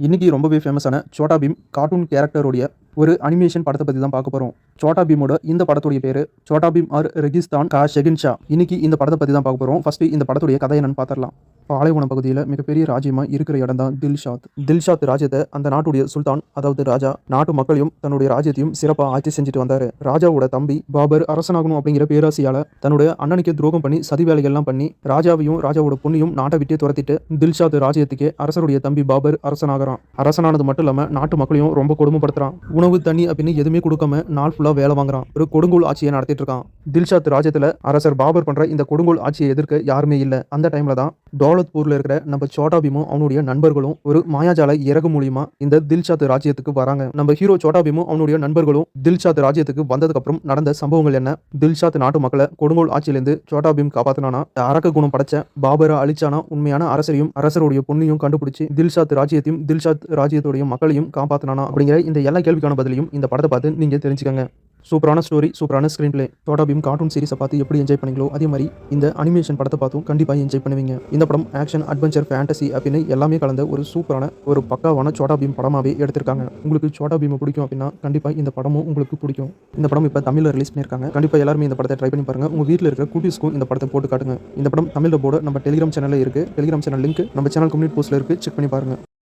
இன்றைக்கி ரொம்பவே ஃபேமஸான சோட்டா பீம் கார்ட்டூன் கேரக்டருடைய ஒரு அனிமேஷன் படத்தை பற்றி தான் பார்க்க போகிறோம் சோட்டா பீமோட இந்த படத்துடைய பேர் சோட்டா பீம் ஆர் ரெகிஸ்தான் கா ஷெகின்ஷா. இன்றைக்கி இன்னைக்கு இந்த படத்தை பற்றி தான் பார்க்க போகிறோம் ஃபஸ்ட்டு இந்த படத்துடைய கதை என்னன்னு பார்த்துடலாம். பாலைவன பகுதியில் மிகப்பெரிய ராஜ்யமாக இருக்கிற இடம் தான் தில்ஷாத். தில்ஷாத் ராஜ்யத்தை அந்த நாட்டுடைய சுல்தான் அதாவது ராஜா நாட்டு மக்களையும் தன்னுடைய ராஜ்யத்தையும் சிறப்பாக ஆட்சி செஞ்சுட்டு வந்தார். ராஜாவோட தம்பி பாபர் அரசனாகணும் அப்படிங்கிற பேராசையால் தன்னுடைய அண்ணனுக்கே துரோகம் பண்ணி சதி வேலைகள்லாம் பண்ணி ராஜாவையும் ராஜாவோட பொண்ணையும் நாட்டை விட்டே துரத்திட்டு தில்ஷாத் ராஜ்யத்துக்கே அரசருடைய தம்பி பாபர் அரசனாகிறான். அரசனானது மட்டும் இல்லாமல் நாட்டு மக்களையும் ரொம்ப கொடுமைப்படுத்துறான். உணவு தண்ணி அப்படின்னு எதுவுமே கொடுக்காம நாள் ஃபுல்லாக வேலை வாங்குறான். ஒரு கொடுங்கோல் ஆட்சியை நடத்திட்டு இருக்கான். தில்ஷாத் ராஜ்யத்தில் அரசர் பாபர் பண்ற இந்த கொடுங்கோல் ஆட்சியை எதிர்க்க யாருமே இல்லை. அந்த டைம்ல தான் தௌலத்பூர்ல இருக்கிற நம்ம சோட்டா பீமும் அவனுடைய நண்பர்களும் ஒரு மாயாஜால இறகு மூலியமா இந்த தில்ஷாத் ராஜ்யத்துக்கு வராங்க. நம்ம ஹீரோ சோட்டா பீமும் அவனுடைய நண்பர்களும் தில்ஷாத் ராஜ்யத்துக்கு வந்ததுக்கு அப்புறம் நடந்த சம்பவங்கள் என்ன? தில்ஷாத் நாட்டு மக்களை கொடுங்கோல் ஆட்சியிலிருந்து சோட்டா பீம் காப்பாத்தினானா? அரக்க குணம் படைச்ச பாபரை அழிச்சானா உண்மையான அரசரையும் அரசருடைய பொண்ணையும் கண்டுபிடிச்சு தில்ஷாத் ராஜ்யத்தையும் தில்ஷாத் ராஜ்யத்துடைய மக்களையும் காப்பாத்தினானா? அப்படிங்கிற இந்த எல்லா கேள்விக்கான பதிலையும் இந்த படத்தை பார்த்து நீங்க தெரிஞ்சுக்கங்க. சூப்பரான ஸ்டோரி சூப்பரான screen play Chhota Bheem cartoon சீரிஸை பார்த்து எப்படி என்ஜாய் பண்ணீங்களோ அதே மாதிரி இந்த அனிமேஷன் படத்தை பார்த்தும் கண்டிப்பாக என்ஜாய் பண்ணுவீங்க. இந்த படம் ஆக்ஷன் அட்வென்ச்சர் ஃபேண்டசி அப்படின்னு எல்லாமே கலந்த ஒரு சூப்பரான ஒரு பக்காவான சோடா பீம் படமாகவே எடுத்திருக்காங்க. உங்களுக்கு சோடா பீமை பிடிக்கும் அப்படின்னா கண்டிப்பாக இந்த படமும் உங்களுக்கு பிடிக்கும். இந்த படம் இப்போ தமிழில் ரிலீஸ் பண்ணியிருக்காங்க. கண்டிப்பாக எல்லாருமே இந்த படத்தை ட்ரை பண்ணி பாருங்க. உங்கள் வீட்டில் இருக்கிற குட்டீஸ்க்கும் இந்த படத்தை போட்டு காட்டுங்க. இந்த படம் தமிழில் போட நம்ம டெலிகிராம் சேனலில் இருக்குது டெலிகிராம் சேனல் லிங்க் நம்ம சேனல் கம்யூனிட் போஸ்ட்டில் இருக்குது செக் பண்ணி பாருங்க.